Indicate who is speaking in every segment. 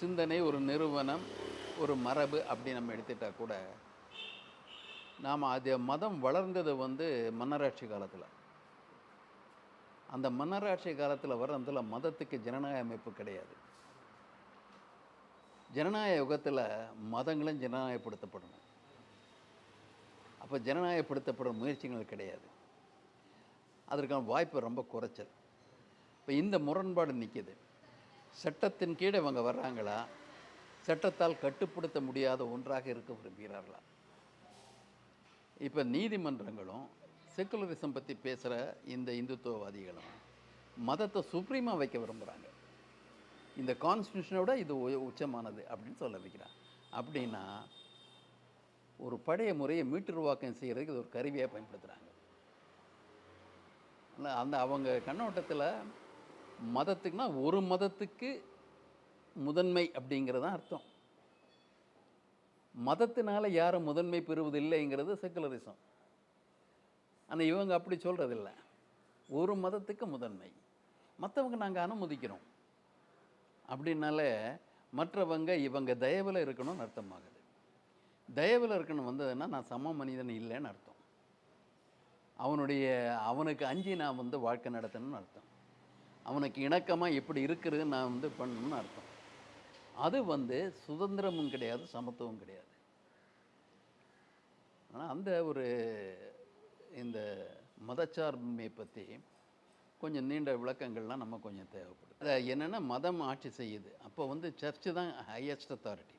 Speaker 1: சிந்தனை ஒரு நிறுவனம் ஒரு மரபு அப்படி நம்ம எடுத்துட்டால் கூட நாம் அது மதம் வளர்ந்தது வந்து மன்னராட்சி காலத்தில். அந்த மன்னராட்சி காலத்தில் வர்றதுல மதத்துக்கு ஜனநாயக அமைப்பு கிடையாது. ஜனநாயக யுகத்தில் மதங்களும் ஜனநாயகப்படுத்தப்படணும். அப்போ ஜனநாயகப்படுத்தப்படுற முயற்சிகள் கிடையாது. அதற்கான வாய்ப்பு ரொம்ப குறைச்சல். இப்போ இந்த முரண்பாடு நிற்கிது சட்டத்தின் கீழே இவங்க வர்றாங்களா? சட்டத்தால் கட்டுப்படுத்த முடியாத ஒன்றாக இருக்க விரும்புகிறார்களா? இப்போ நீதிமன்றங்களும் செக்குலரிசம் பற்றி பேசுகிற இந்த இந்துத்துவவாதிகளும் மதத்தை சுப்ரீமாக வைக்க விரும்புகிறாங்க இந்த கான்ஸ்டியூஷனோட இது உ- உச்சமானது அப்படின்னு சொல்ல வைக்கிறான் அப்படின்னா ஒரு பழைய முறையை மீட்டுருவாக்கம் செய்கிறதுக்கு இது ஒரு கருவியாக பயன்படுத்துகிறாங்க அந்த அவங்க கண்ணோட்டத்தில் மதத்துக்குனா ஒரு மதத்துக்கு முதன்மை அப்படிங்கிறது தான் அர்த்தம். மதத்தினால யாரும் முதன்மை பெறுவதில்லைங்கிறது செக்குலரிசம் ஆனால் இவங்க அப்படி சொல்கிறதில்ல ஒரு மதத்துக்கு முதன்மை. மற்றவங்க நாங்கள் அனுமதிக்கிறோம். அப்படின்னால மற்றவங்க இவங்க தயவில் இருக்கணும்னு அர்த்தமாகுது. தயவில் இருக்கணும் வந்ததுன்னா நான் சம மனிதன் இல்லைன்னு அர்த்தம். அவனுடைய அவனுக்கு அஞ்சி நான் வந்து வாழ்க்கை நடத்தணும்னு அர்த்தம். அவனுக்கு இணக்கமாக எப்படி இருக்கிறது நான் வந்து பண்ணணும்னு அர்த்தம். அது வந்து சுதந்திரமும் கிடையாது சமத்துவம் கிடையாது. ஆனால் அந்த ஒரு இந்த மதச்சார்பின்மை பற்றி கொஞ்சம் நீண்ட விளக்கங்கள்லாம் நம்ம கொஞ்சம் தேவைப்படுது. அதை என்னென்னா மதம் ஆட்சி செய்யுது. அப்போ வந்து சர்ச்சு தான் ஹையஸ்ட் அத்தாரிட்டி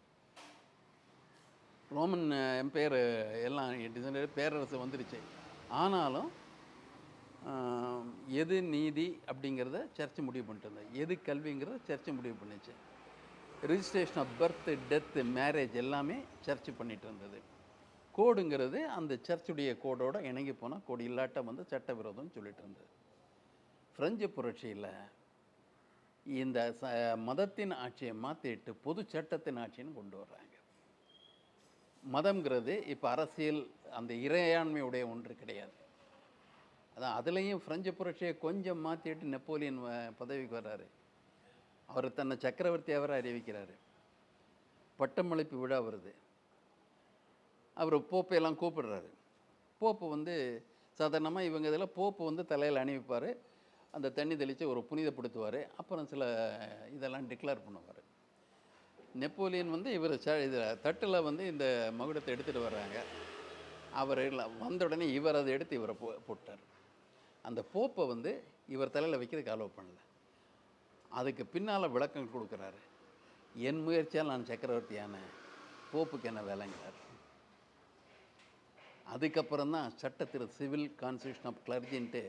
Speaker 1: ரோமன் எம்பையர் எல்லாம் பேரரசு வந்துருச்சு. ஆனாலும் எது நீதி அப்படிங்கிறத சர்ச் முடிவு பண்ணிட்டு எது கல்விங்கிறத சர்ச்சை முடிவு பண்ணிச்சு. Registration of birth death marriage எல்லாமே சர்ச்சை பண்ணிட்டு இருந்தது. கோடுங்கிறது அந்த சர்ச்சுடைய கோடோட இணங்கி போனால் கோடு இல்லாட்ட வந்து சட்டவிரோதம்னு சொல்லிட்டு இருந்தது. பிரெஞ்சு புரட்சியில் இந்த ச மதத்தின் ஆட்சியை மாற்றிட்டு பொது சட்டத்தின் ஆட்சின்னு கொண்டு வர்றாங்க. மதம்ங்கிறது இப்போ அரசியல் அந்த இறையாண்மையுடைய ஒன்று கிடையாது. அதான் அதுலேயும் பிரெஞ்சு புரட்சியை கொஞ்சம் மாற்றிட்டு நெப்போலியன் வ- பதவிக்கு வர்றாரு. அவர் தன்னை சக்கரவர்த்தி அவரை அறிவிக்கிறார். பட்டமளிப்பு விழா வருது. அவர் போப்பையெல்லாம் கூப்பிடுறாரு. போப்பு வந்து சாதாரணமாக இவங்க இதில் போப்பு வந்து தலையில் அணிவிப்பார். அந்த தண்ணி தெளித்து ஒரு புனிதப்படுத்துவார். அப்புறம் சில இதெல்லாம் டிக்ளேர் பண்ணுவார். நெப்போலியன் வந்து இவர் ச இதில் தட்டில் வந்து இந்த மகுடத்தை எடுத்துகிட்டு வர்றாங்க. அவர் வந்த உடனே இவர் அதை எடுத்து இவரை போ போட்டார். அந்த போப்பை வந்து இவர் தலையில் வைக்கிறதுக்கு அலோவ் பண்ணல. அதுக்கு பின்னால் விளக்கம் கொடுக்குறாரு. என் முயற்சியால் நான் சக்கரவர்த்தியான போப்புக்கு என்ன வேலைங்கிறார். அதுக்கப்புறம் தான் சட்டத்திரு சிவில் கான்ஸ்டியூஷன் ஆஃப் கிளர்ஜின்ட்டு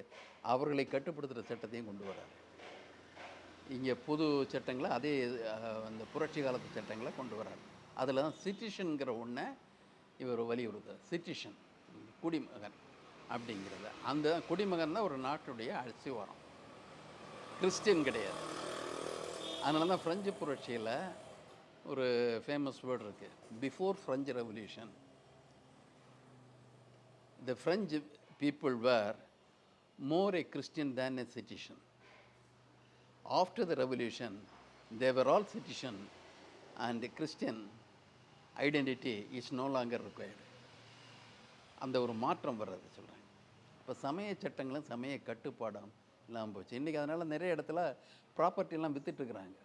Speaker 1: அவர்களை கட்டுப்படுத்துகிற சட்டத்தையும் கொண்டு வரார். இங்கே புது சட்டங்களை அதே அந்த புரட்சி காலத்து சட்டங்களை கொண்டு வரார். அதில் தான் சிட்டிஷனுங்கிற ஒன்றை இவர் வலியுறுத்தார் சிட்டிஷன் குடிமகன். அப்படிங்கிறது அந்த குடிமகன் தான் ஒரு நாட்டுடைய அழிச்சி வரும் கிறிஸ்டின் கிடையாது அதனால தான் ஃப்ரெஞ்சு புரட்சியில் ஒரு ஃபேமஸ் வேர்டு இருக்குது before French revolution the French people were more a Christian than a citizen after the revolution they were all citizen and Christian identity is no longer required அந்த ஒரு மாற்றம் வர்றது சொல்கிறேன் இப்போ சமய சட்டங்களும் சமய கட்டுப்பாடும் இல்லாமல் போச்சு. இன்றைக்கி அதனால் நிறைய இடத்துல ப்ராப்பர்ட்டிலாம் விற்றுட்ருக்குறாங்க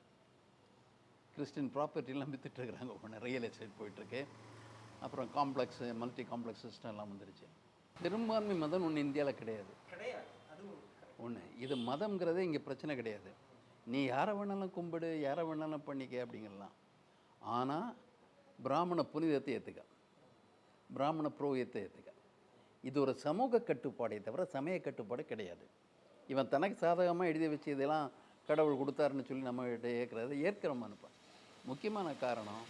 Speaker 1: கிறிஸ்டின் ப்ராப்பர்ட்டிலாம் விற்றுட்டுருக்குறாங்க ஒன்று ரியல் எஸ்டேட் போயிட்டுருக்கு. அப்புறம் காம்ப்ளெக்ஸ் மல்டி காம்ப்ளெக்ஸ் சிஸ்டம் எல்லாம் வந்துருச்சு. பெரும்பான்மை மதம் ஒன்று இந்தியாவில் கிடையாது.
Speaker 2: கிடையாது
Speaker 1: ஒன்று இது மதம்ங்கிறதே இங்கே பிரச்சனை கிடையாது. நீ யாரை வேணாலும் கும்பிடு யாரை வேணாலும் பண்ணிக்க அப்படிங்கலாம் ஆனால் பிராமண புனிதத்தை ஏற்றுக்க பிராமண புரோகித்தை ஏற்றுக்க இது ஒரு சமூக கட்டுப்பாடே தவிர சமய கட்டுப்பாடு கிடையாது. இவன் தனக்கு சாதகமாக எழுதி வச்சு இதெல்லாம் கடவுள் கொடுத்தாருன்னு சொல்லி நம்மகிட்ட ஏற்கிறத ஏற்கிறோம் அனுப்பான் முக்கியமான காரணம்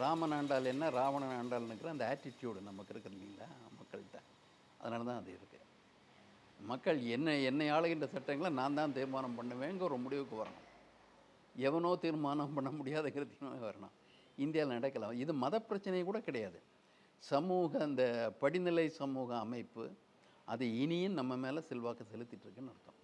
Speaker 1: ராமன் ஆண்டால் என்ன ராவணன் ஆண்டால்னுக்கிற அந்த ஆட்டிடியூடு நமக்கு இருக்குது இல்லைங்களா? மக்கள்கிட்ட. அதனால தான் அது இருக்குது மக்கள் என்ன என்னை ஆளுகின்ற சட்டங்களை நான் தான் தீர்மானம் பண்ணுவேங்கிற ஒரு முடிவுக்கு வரணும். எவனோ தீர்மானம் பண்ண முடியாதுங்கிற தீர்மானம் வரணும். இந்தியாவில் நடக்கலாம். இது மத பிரச்சனை கூட கிடையாது. சமூக அந்த படிநிலை சமூக அமைப்பு அது இனியும் நம்ம மேலே செல்வாக்கு செலுத்திட்டு இருக்குன்னு அர்த்தம்.